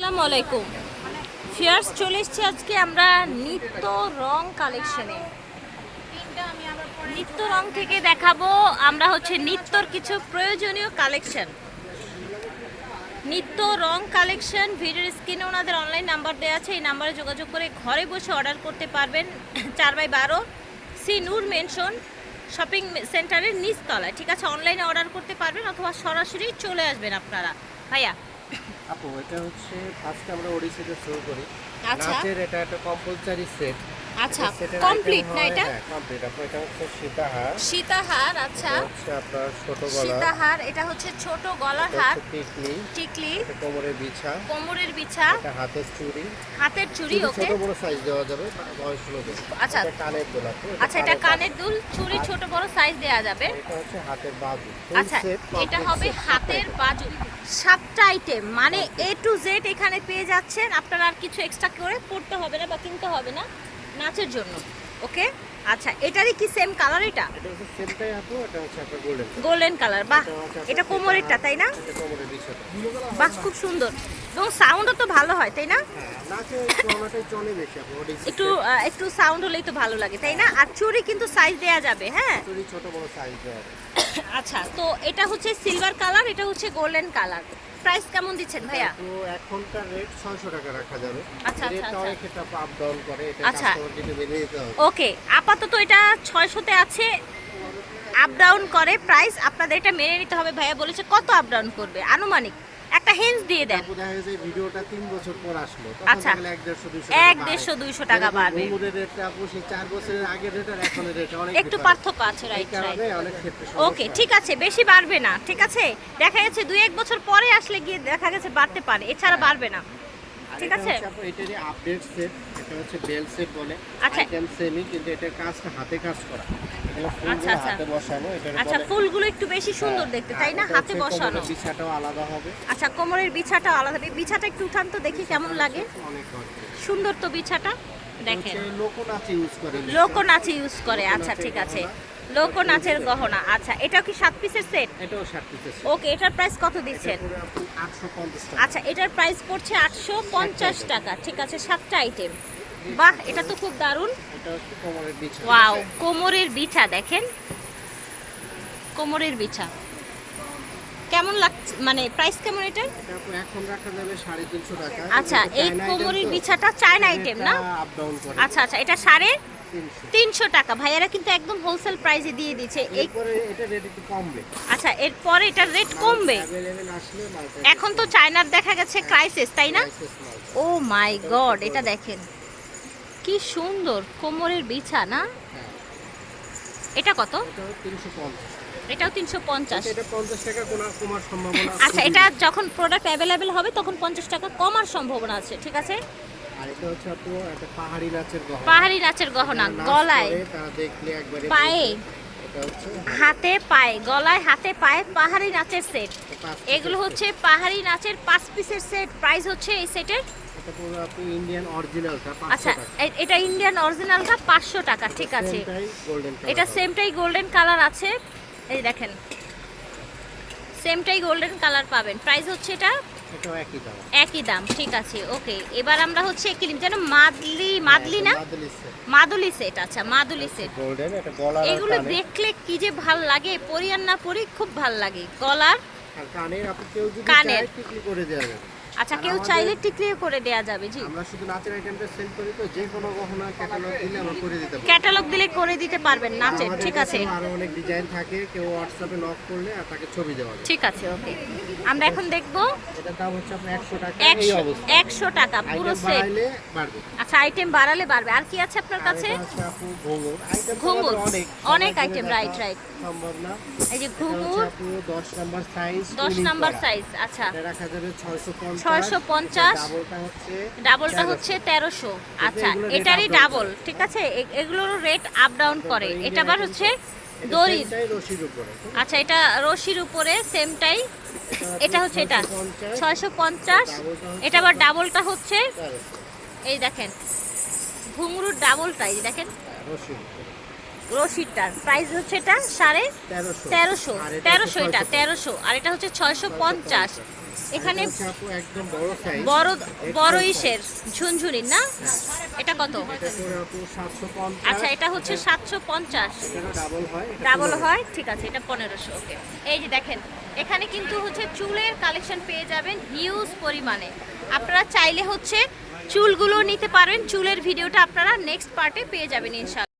আসসালামু আলাইকুম ফিয়ার্স, চলে এসেছি আজকে আমরা নিত্য রং কালেকশনে। নিত্য রং থেকে দেখাবো, আমরা হচ্ছে নিত্যর কিছু প্রয়োজনীয় কালেকশন। নিত্য রং কালেকশন, ভিডিওর স্ক্রিনে ওনাদের অনলাইন নাম্বার দেওয়া আছে, এই নাম্বারে যোগাযোগ করে ঘরে বসে অর্ডার করতে পারবেন। চার বাই বারো সি নূর মেনশন শপিং সেন্টারের নিচতলায়। ঠিক আছে অনলাইনে অর্ডার করতে পারবেন অথবা সরাসরি চলে আসবেন আপনারা। ভাইয়া আপু এটা হচ্ছে ফার্স্ট আমরা ওড়িশিতে শুরু করি আচ্ছা। নাচের এটা একটা কম্পালসারি সেট আচ্ছা কমপ্লিট না এটা? কমপ্লিট আপু এটা হচ্ছে সীতাহার। সীতাহার আচ্ছা। হচ্ছে আপনার ছোট গলা সীতাহার এটা হচ্ছে ছোট গলার হার। টিকলি। টিকলি। কোমরের বিছা। কোমরের বিছা। এটা হাতের চুড়ি। হাতের চুড়ি ওকে। ছোট বড় সাইজ দেওয়া যাবে বয়স অনুযায়ী আচ্ছা। এটা কানের দোল আপু আচ্ছা এটা কানের দুল চুড়ি ছোট বড় সাইজ দেয়া যাবে। এটা হচ্ছে হাতের বাজু আচ্ছা এটা হবে হাতের বাজু সাতটা আইটেম মানে এ টু জেড এখানে পেয়ে যাচ্ছেন। আপনারা আর কিছু এক্সট্রা করে পড়তে হবে না বা কিনতে হবে না। নাচের জন্য ওকে? আচ্ছা এটারই কি সেম কালার এটা? এটা হচ্ছে সেমটাই আপু এটা হচ্ছে আপনার গোল্ডেন গোল্ডেন কালার বাহ এটা কোমরেরটা তাই না? এটা কোমরের বিছাটা বাহ খুব সুন্দর। এবং সাউন্ডও তো ভালো হয় তাই না? হ্যাঁ নাচে একটু একটু একটু সাউন্ড হলেই তো ভালো লাগে তাই না? আর চুড়ি কিন্তু সাইজ দেয়া যাবে হ্যাঁ? ছোট বড় সাইজ আচ্ছা তো এটা হচ্ছে সিলভার কালার এটা হচ্ছে গোল্ডেন কালার প্রাইস কেমন দিচ্ছেন ভাইয়া? তো এখনকার রেট ছয়শো টাকা রাখা যাবে। আচ্ছা, আচ্ছা। অনেক একটা আপ ডাউন করে এটা। কাস্টমারকে মেনে নিতে হবে। ওকে আপাতত এটা 600 তে আছে। আপ ডাউন করে প্রাইস আপনাদের এটা মেনে নিতে হবে ভাইয়া বলেছে কত আপ ডাউন করবে? আনুমানিক। একটা হেন্স দিয়ে দেন। দেখা গেছে ভিডিওটা তিন বছর পর আসলো। আচ্ছা। তাহলে এক দেড়শো দুইশো এক দেড়শো দুইশো টাকা বাড়বে। ঘুঙুরের রেটটা আপু সেই চার বছরের আগের রেট আর এখনের রেট অনেক একটু পার্থক্য আছে রাইট রাইট ওকে ঠিক আছে বেশি বাড়বে না ঠিক আছে? দেখা গেছে দুই এক বছর পরে আসলে গিয়ে দেখা গেছে বাড়তে পারে এছাড়া বাড়বে না। ঠিক আছে? আপডেট সেট এটা হচ্ছে বেল সেট বলে। আচ্ছা। আইটেম সেমি কিন্তু এটার কাজটা হাতে কাজ করা। আচ্ছা, আচ্ছা। হাতে বসানো এটার আচ্ছা ফুলগুলো একটু বেশি সুন্দর হ্যাঁ, দেখতে তাই না? হাতে বসানো। বিছাটাও আলাদা হবে। আচ্ছা কোমরের বিছাটা আলাদা এই বিছাটা একটু উঠান তো দেখি কেমন লাগে। সুন্দর তো বিছাটা দেখেন। লোকনাচে ইউজ করে লোকনাচে ইউজ করে আচ্ছা ঠিক আছে। লোকনাচের গহনা আচ্ছা এটা কি সাত পিসের সেট? এটাও ষাট পিসের ওকে এটার প্রাইস কত দিচ্ছেন? আচ্ছা এটার প্রাইস পড়ছে আটশো পঞ্চাশ টাকা ঠিক আছে সাতটা আইটেম বাহ এটা তো খুব দারুণ। ওয়াও কোমরের বিছা দেখেন। কোমরের বিছা। কেমন লাগছে মানে প্রাইস কেমন এটার? এটা এখন রাখা যাবে সাড়ে তিনশো টাকা। আচ্ছা এই কোমরের বিছাটা চায়না আইটেম না? আপ ডাউন করে। আচ্ছা আচ্ছা এটা সাড়ে তিনশো। টাকা। ভাইয়ারা কিন্তু একদম হোলসেল প্রাইসে দিয়ে দিচ্ছে। এই এরপরে এটা রেট একটু কমবে। আচ্ছা এরপরে এটার রেট কমবে? এখন তো চায়নার দেখা গেছে ক্রাইসিস তাই না? ও মাই গড এটা দেখেন। কি সুন্দর কোমরের বিছা না? এটা কত? এটাও তিনশো পঞ্চাশ। আচ্ছা এটা যখন প্রোডাক্ট অ্যাভেলেবেল হবে তখন পঞ্চাশ টাকা কমার সম্ভাবনা আছে ঠিক আছে? পাহাড়ি নাচের গহনা। গলায়। পায়ে। হাতে পায়ে গলায় হাতে পায়ে পাহাড়ি নাচের সেট এগুলো হচ্ছে পাহাড়ি নাচের পাঁচ পিসের সেট প্রাইস হচ্ছে এই সেটের এটা পুরো আপনি ইন্ডিয়ান অরিজিনালটা আচ্ছা 500 টাকা এটা ইন্ডিয়ান অরিজিনালটা পাঁচশো টাকা ঠিক আছে। এটা সেমটাই গোল্ডেন কালার আছে। এই দেখেন সেমটাই গোল্ডেন কালার পাবেন। প্রাইস হচ্ছে এটা একই দাম। ঠিক আছে ওকে এবার আমরা হচ্ছে ক্রিম যেন মাদলি মাদলি না? মাদুলি সেট আচ্ছা মাদুলি সেট এগুলো দেখলে কি যে ভালো লাগে পরি আর না পরি খুব ভালো লাগে। গলার কানের আপনি কেউ যদি কানের। করে দেওয়া যাবে। আচ্ছা কেউ চাইলে টিকলিও করে দেয়া যাবে জি। আমরা শুধু নাচের আইটেমটা সেল করি তো যে কোনো গহনা ক্যাটালগ দিলে আমরা করে দিতে পারি ক্যাটালগ দিলে করে দিতে পারবেন নাচের ঠিক আছে। আরও অনেক ডিজাইন থাকে কেউ হোয়াটসঅ্যাপে নক করলে আর তাকে ছবি দেওয়া যায়। ঠিক আছে ওকে। আমরা এখন দেখব। এটার দাম হচ্ছে আপনার একশো টাকা এই অবস্থা একশো টাকা পুরো সেট বাড়াইলে বাড়বে। আচ্ছা আইটেম বাড়ালে বাড়বে। আর কি আছে আপনার কাছে? এটা ঘুঙুর। আইটেম অনেক অনেক item, জন্য right, সম্ভব না। এই যে এটা ঘুঙুর। হচ্ছে আপু 10 নাম্বার সাইজ দশ নাম্বার সাইজ আচ্ছা। এটা রাখা যাবে 650 650 ডাবলটা হচ্ছে ডাবলটা হচ্ছে তেরোশো। আচ্ছা এটারই ডাবল ঠিক আছে? এ- এগুলোরও রেট আপ ডাউন করে। এটা আবার হচ্ছে উপরে। আচ্ছা এটা রশির উপরে সেমটাই এটা হচ্ছে এটা ছয়শো পঞ্চাশ। এটা আবার ডাবলটা হচ্ছে এই দেখেন ঘুঙরুর ডাবলটা এই দেখেন। রশির রশিদটার প্রাইস হচ্ছে এটা সাড়ে তেরোশো। তেরোশো এটা তেরোশো আর এটা হচ্ছে ছয়শো পঞ্চাশ। এখানে একদম বড় সাইজ বড় বড় ইসের? ঝুনঝুনির না? এটা কত? আচ্ছা এটা হচ্ছে সাতশো পঞ্চাশ। ডাবল হয় এটা ডাবল 1500 হয়? ঠিক আছে এটা পনেরোশো ওকে এই যে দেখেন এখানে কিন্তু হচ্ছে চুলের কালেকশন পেয়ে যাবেন হিউজ পরিমাণে। আপনারা চাইলে হচ্ছে চুলগুলো নিতে পারেন। চুলের ভিডিওটা আপনারা নেক্সট পার্টে পেয়ে যাবেন ইনশাল্লাহ